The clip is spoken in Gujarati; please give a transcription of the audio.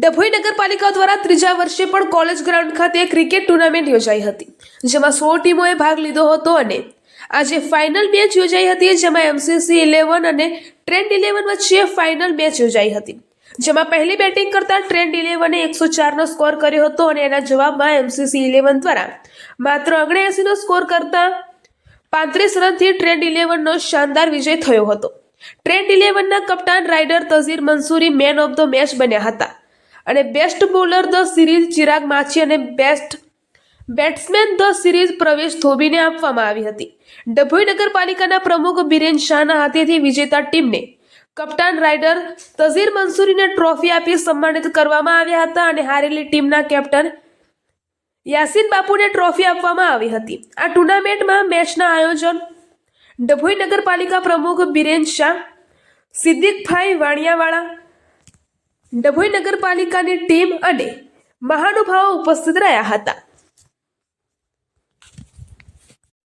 ડભોઈ નગરપાલિકા દ્વારા ત્રીજા વર્ષે પણ કોલેજ ગ્રાઉન્ડ ખાતે ક્રિકેટ ટુર્નામેન્ટ યોજાઈ હતી, જેમાં સો ટીમોએ ભાગ લીધો હતો અને આજે ફાઇનલ મેચ યોજાઈ હતી, જેમાં એમસીસી ઇલેવન અને ટ્રેન્ડ ઇલેવન વચ્ચે ફાઇનલ મેચ યોજાઈ હતી, જેમાં પહેલી બેટિંગ કરતા ટ્રેન્ડ ઇલેવને એકસો ચારનો સ્કોર કર્યો હતો અને એના જવાબમાં એમસીસી ઇલેવન દ્વારા માત્ર ઓગણએંસીનો સ્કોર કરતા પાંત્રીસ રનથી ટ્રેન્ડ ઇલેવનનો શાનદાર વિજય થયો હતો. ટ્રેન્ડ ઇલેવનના કપ્તાન rider Tazir Mansuri man of the match બન્યા હતા. અને best bowler the series Chirag Machhi અને બેસ્ટ બેટ્સમેન ધ સિરીઝ પ્રવેશ ધોબીને આપવામાં આવી હતી. ડભોઈ નગરપાલિકાના પ્રમુખ બિરેન શાહના હાથેથી વિજેતા ટીમને કપ્તાન રાઇડર તઝીર મંસૂરીને ટ્રોફી આપી સન્માનિત કરવામાં આવ્યા હતા અને હારેલી ટીમના કેપ્ટન યાસીન બાપુને ટ્રોફી આપવામાં આવી હતી. આ ટુર્નામેન્ટમાં મેચના આયોજન ડભોઈ નગરપાલિકા પ્રમુખ બિરેન શાહ, સિદ્દીકભાઈ વાણિયાવાળા ડભોઈ નગરપાલિકાની ટીમ અને મહાનુભાવો ઉપસ્થિત રહ્યા હતા.